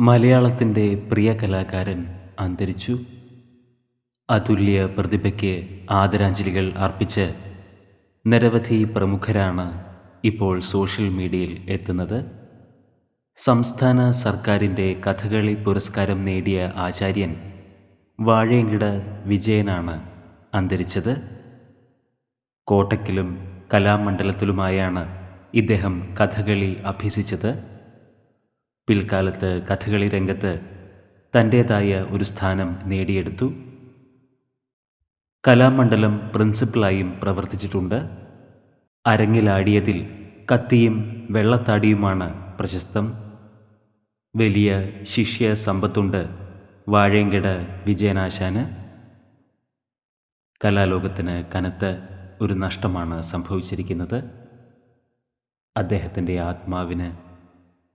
മലയാളത്തിന്റെ പ്രിയ കലാകാരൻ അന്തരിച്ചു. അതുല്യ പ്രതിഭയ്ക്ക് ആദരാഞ്ജലികൾ അർപ്പിച്ച് നിരവധി പ്രമുഖരാണ് ഇപ്പോൾ സോഷ്യൽ മീഡിയയിൽ എത്തുന്നത്. സംസ്ഥാന സർക്കാരിന്റെ കഥകളി പുരസ്കാരം നേടിയ ആചാര്യൻ വാഴയങ്കിട വിജയനാണ് അന്തരിച്ചത്. കോട്ടക്കിലും കലാമണ്ഡലത്തിലുമായാണ് ഇദ്ദേഹം കഥകളി അഭ്യസിച്ചത്. പിൽക്കാലത്ത് കഥകളി രംഗത്ത് തന്റേതായ ഒരു സ്ഥാനം നേടിയെടുത്തു. കലാമണ്ഡലം പ്രിൻസിപ്പലായും പ്രവർത്തിച്ചിട്ടുണ്ട്. അരങ്ങിലാടിയതിൽ കത്തിയും വെള്ളത്താടിയുമാണ് പ്രശസ്തം. വലിയ ശിഷ്യ സമ്പത്തുണ്ട് വാഴയങ്കട് വിജയനാശാന്. കലാലോകത്തിന് കനത്ത ഒരു നഷ്ടമാണ് സംഭവിച്ചിരിക്കുന്നത്. അദ്ദേഹത്തിന്റെ ആത്മാവിന്